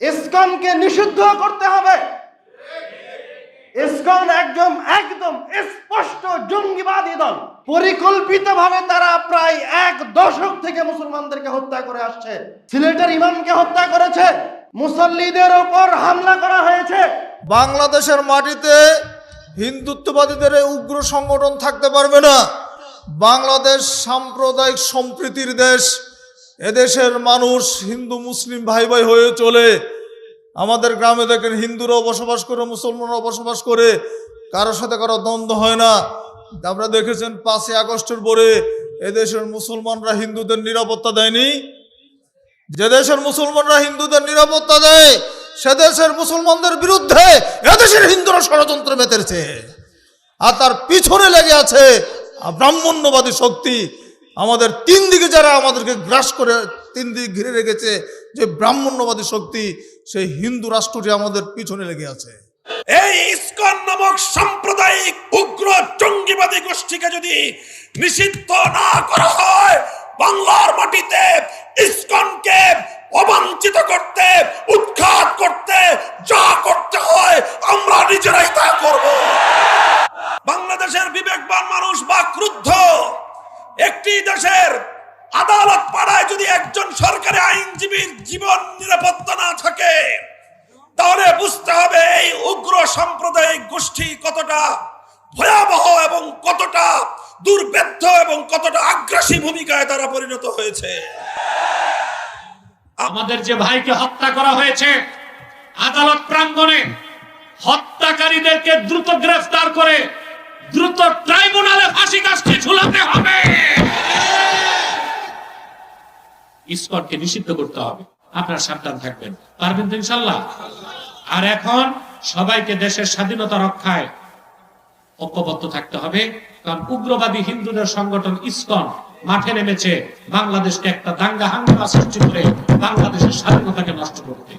ইসকনকে নিষিদ্ধ করতে হবে। ইসকন একদম একদম স্পষ্ট জঙ্গিবাদী দল। পরিকল্পিতভাবে তারা প্রায় এক দশক থেকে মুসলমানদেরকে হত্যা করে আসছে। সিলেটের ইমামকে হত্যা করেছে। মুসল্লিদের ওপর হামলা করা হয়েছে। বাংলাদেশের মাটিতে হিন্দুত্ববাদীদের উগ্র সংগঠন থাকতে পারবে না। বাংলাদেশ সাম্প্রদায়িক সম্প্রীতির দেশ। এদেশের মানুষ হিন্দু, মুসলিম ভাই ভাই হয়ে চলে। আমাদের গ্রামে দেখেন হিন্দুরাও বসবাস করে, মুসলমানরাও বসবাস করে। কারোর সাথে কারও দ্বন্দ্ব হয় না। আমরা দেখেছেন পাঁচই আগস্টের পরে এদেশের মুসলমানরা হিন্দুদের নিরাপত্তা দেয়নি। যে দেশের মুসলমানরা হিন্দুদের নিরাপত্তা দেয়, সে দেশের মুসলমানদের বিরুদ্ধে এদেশের হিন্দুরা ষড়যন্ত্র মেতেছে। আর তার পিছনে লেগে আছে ব্রাহ্মণ্যবাদী শক্তি আমাদের তিন দিকে যারা আমাদেরকে গ্রাস করে, তিন দিকে ঘিরে রেখেছে যে ব্রাহ্মণ্যবাদী শক্তি, সেই হিন্দু রাষ্ট্রটি আমাদের পিছনে লেগে আছে। এই ইসকন নামক সাম্প্রদায়িক উগ্র জঙ্গিবাদী গোষ্ঠীকে যদি নিষিদ্ধ না করা হয়, বাংলার মাটিতে ইসকনকে অবাঞ্ছিত করতে, উৎখাত করতে, যা করতে হয়, আমরা নিজেরাই তা করব। বাংলাদেশের বিবেকবান মানুষ বা ক্রুদ্ধ একটি দেশের আদালত পাড়ায় যদি একজন সরকারি আইনজীবীর জীবন নিরাপত্তা না থাকে, তাহলে বুঝতে হবে এই উগ্র সাম্প্রদায়িক গোষ্ঠী কতটা ভয়াবহ এবং কতটা দুর্বেদ্য এবং কতটা আগ্রাসী ভূমিকায় তারা পরিণত হয়েছে। আমাদের যে ভাইকে হত্যা করা হয়েছে, আদালত প্রাঙ্গণে হত্যাকারীদেরকে দ্রুত গ্রেফতার করে দ্রুত ট্রাইব্যুনালে ফাঁসি কাজটি ঝুলাতে হবে। ইস্কনকে নিষিদ্ধ করতে হবে। আপনার সাবধান থাকবেন। পারবেন তো ইনশাল্লাহ? আর এখন সবাইকে দেশের স্বাধীনতা রক্ষায় ঐক্যবদ্ধ থাকতে হবে। কারণ উগ্রবাদী হিন্দুদের সংগঠন ইসকন মাঠে নেমেছে। বাংলাদেশকে একটা দাঙ্গা হাঙ্গামা সৃষ্টি করে বাংলাদেশের স্বাধীনতাকে নষ্ট করতে।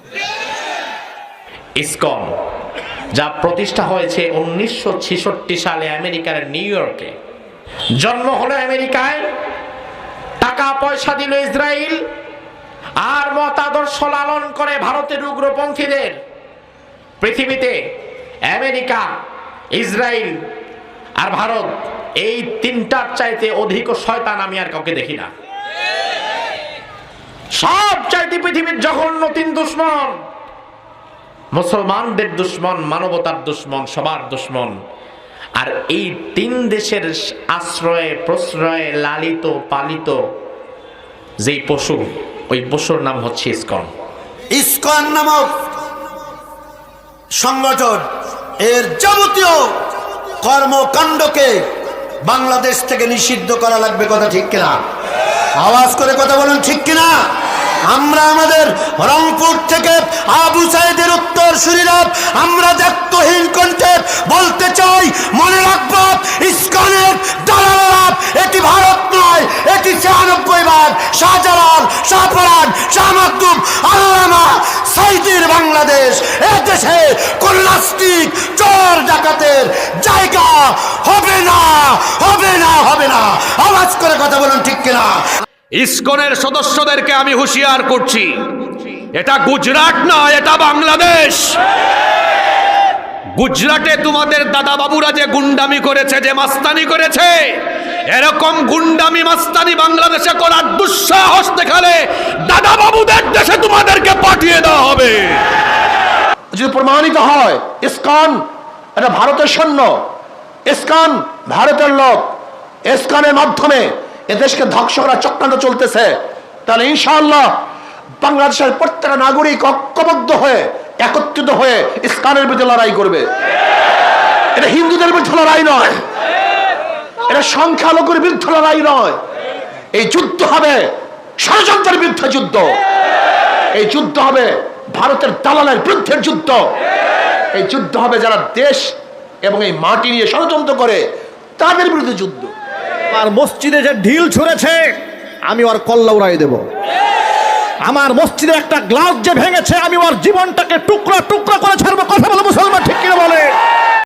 ইসকন। যা প্রতিষ্ঠা হয়েছে উনিশশো ছেষট্টি সালে আমেরিকার নিউ ইয়র্কে। জন্ম হলো আমেরিকায়, টাকা পয়সা দিল ইসরায়েল, আর মতাদর্শ লালন করে ভারতের উগ্রপন্থীদের। পৃথিবীতে আমেরিকা, ইসরায়েল আর ভারত এই তিনটার চাইতে অধিক শয়তান আমি আর কাউকে দেখি না। সব চাইতে পৃথিবীর জঘন্য তিন দুশ্মন মুসলমানদের দুশ্মন, মানবতার দুশ্মন, সবার দুশ্মন। আর এই তিন দেশের আশ্রয়ে, প্রশ্রয়ে লালিত, পালিত যেই পশু, ওই পশুর নাম হচ্ছে ইস্কন। ইস্কন নামক সংগঠন, এর যাবতীয় কর্মকাণ্ডকে বাংলাদেশ থেকে নিষিদ্ধ করা লাগবে, কথা ঠিক কিনা? আওয়াজ করে কথা বলুন, ঠিক কিনা? আমরা আমাদের রংপুর থেকে আবু সাইদের উত্তর সুরিরাব, আমরা দায়িত্বহীন কণ্ঠে বলতে চাই, মনে রাখব, ইস্কনের দালালারা এটি ভারত নয় এটি ছিয়ানব্বই ভাগ শাহজালাল শাহপরান শাহ মাকদুম আল্লামা, সাইদের বাংলাদেশ, এ দেশে কোন চোর ডাকাতের জায়গা হবে না হবে না হবে না। আওয়াজ করে কথা বলুন ঠিক কিনা? ইসকনের সদস্যদেরকে আমি হুঁশিয়ার করছি। এটা গুজরাট না, এটা বাংলাদেশ। গুজরাটে তোমাদের দাদা বাবুরা যে গুন্ডামি করেছে, যে মাস্তানি করেছে, এরকম গুন্ডামি মাস্তানি বাংলাদেশে করার দুঃসাহস দেখালে দাদা বাবুদের দেশে তোমাদেরকে পাঠিয়ে দেওয়া হবে। যদি প্রমাণিত হয়, ইস্কন এটা ভারতের সৈন্য, ইস্কন ভারতের লোক, ইস্কনের মাধ্যমে এদেশকে ধ্বংস করা চক্রান্ত চলতেছে। তাহলে ইনশাআল্লাহ বাংলাদেশের প্রত্যেকটা নাগরিক ঐক্যবদ্ধ হয়ে, একত্রিত হয়ে ইস্কনের বিরুদ্ধে লড়াই করবে। এটা হিন্দুদের বিরুদ্ধে লড়াই নয়। এটা সংখ্যালঘুর বিরুদ্ধে লড়াই নয়। এই যুদ্ধ হবে ষড়যন্ত্রের বিরুদ্ধে যুদ্ধ। এই যুদ্ধ হবে ভারতের দালালের বিরুদ্ধের যুদ্ধ। এই যুদ্ধ হবে যারা দেশ এবং এই মাটি নিয়ে ষড়যন্ত্র করে, তাদের বিরুদ্ধে যুদ্ধ। আর মসজিদে যে ঢিল ছুঁড়েছে, আমি ওর কল্লা উড়াই দেব। আমার মসজিদে একটা গ্লাস যে ভেঙেছে, আমি ওর জীবনটাকে টুকরা টুকরা করে ছাড়বো। কথা বলে মুসলমান, ঠিক কিনা বলে?